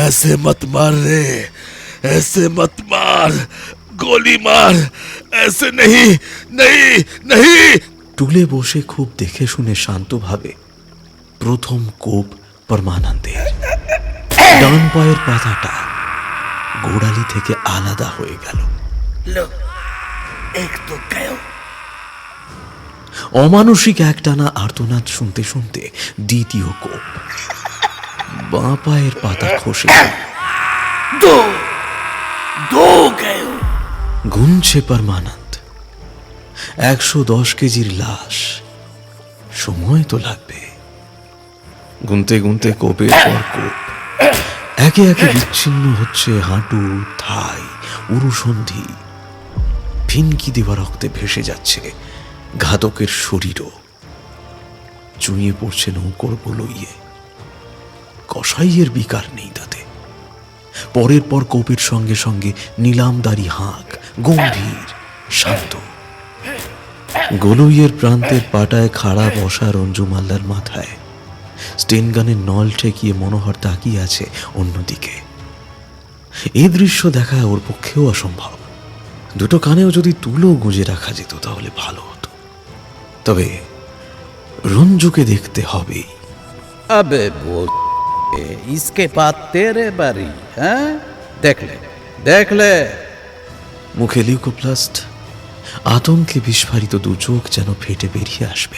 ऐसे मत मार रे ऐसे मत मार गोली मार ऐसे नहीं नहीं नहीं টুলে বসে খুব দেখে শুনে শান্তভাবে প্রথম কোপ পরমানন্দের ডান পায়ের পাতাটা গোড়ালি থেকে আলাদা হয়ে গেল लो एक तो गयो অমানসিক একটানা আর্তনাদ শুনতে শুনতে দ্বিতীয় কোপ। বাঁ পায়ের পাতা খসে গুনছে পারমানন্দ একশো দশ কেজির লাশ। সময় তো লাগবে। গুনতে গুনতে কোপের পর কোপ। একে একে বিচ্ছিন্ন হচ্ছে হাঁটু থাই উরুসন্ধি। ফিনকি দেওয়া রক্তে ভেসে যাচ্ছে। ঘাতকের শরীরও চুঁয়ে পড়ছে নৌকর বলইয়ে কসাইয়ের বিকার নেই তাতে। পরের পর কোপের সঙ্গে সঙ্গে নিলামদারি হাঁক, গম্ভীর, শান্ত। গোলইয়ের প্রান্তের পাটায় খাড়া বসা রঞ্জু মাল্লার মাথায়। স্টেনগানের নল ঠেকিয়ে মনোহর তাকিয়ে আছে অন্যদিকে। এই দৃশ্য দেখা ওর পক্ষেও অসম্ভব। দুটো কানেও যদি তুলো গুঁজে রাখা যেত তাহলে ভালো হতো। তবে রঞ্জুকে দেখতে হবে আবে ইসকে পাত বাড়ি হ্যাঁ? দেখলে দেখলে। মুখে লিউকোপ্লাস্ট আতঙ্কে বিস্ফারিত দু চোখ যেন ফেটে বেরিয়ে আসবে।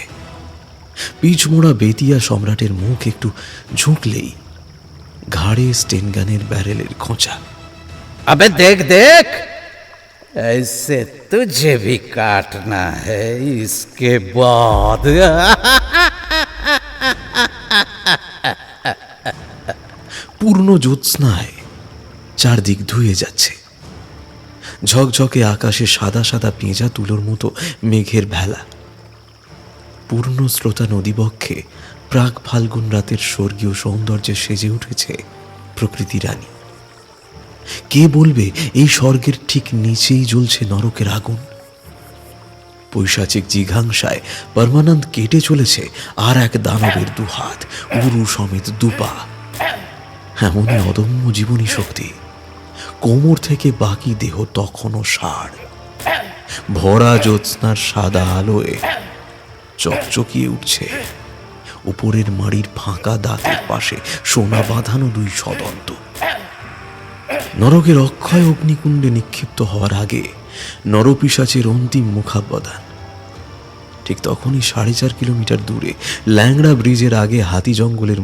পিচমোড়া বেতিয়া সম্রাটের মুখ একটু ঝুঁকলেই ঘাড়ে স্টেনগানের ব্যারেলের খোঁচা। আবে দেখ দেখ! ऐसे तुझे भी काटना है इसके बाद পূর্ণ জ্যোৎস্নায় চারদিক ধুয়ে যাচ্ছে ঝকঝকে আকাশে সাদা সাদা পেঁজা তুলোর মতো মেঘের ভেলা পূর্ণ শ্রোতা নদীবক্ষে প্রাক ফাল্গুন রাতের স্বর্গীয় সৌন্দর্যে সেজে উঠেছে প্রকৃতি রানী কে বলবে, এই স্বর্গের ঠিক নিচেই জ্বলছে নরকের আগুন? পৈশাচিক জিঘাংসায় পরমানন্দ কেটে চলেছে আর এক দানবের দুহাত উরু সমেত দুপা। এমনই অদম্য জীবনী শক্তি। কোমর থেকে বাকি দেহ তখনও সার ভরা জ্যোৎস্নার সাদা আলোয় চকচকিয়ে উঠছে। উপরের মাড়ির ফাঁকা দাঁতের পাশে সোনা বাঁধানো দুই সদন্ত। নরকের অক্ষয় অগ্নিকুণ্ডে নিক্ষিপ্ত হওয়ার আগে নরপিসাচের অন্তিম মুখাবদান ঠিক তখনই সাড়ে চার কিলোমিটার দূরে ল্যাংড়া ব্রিজের আগে হাতি জঙ্গলের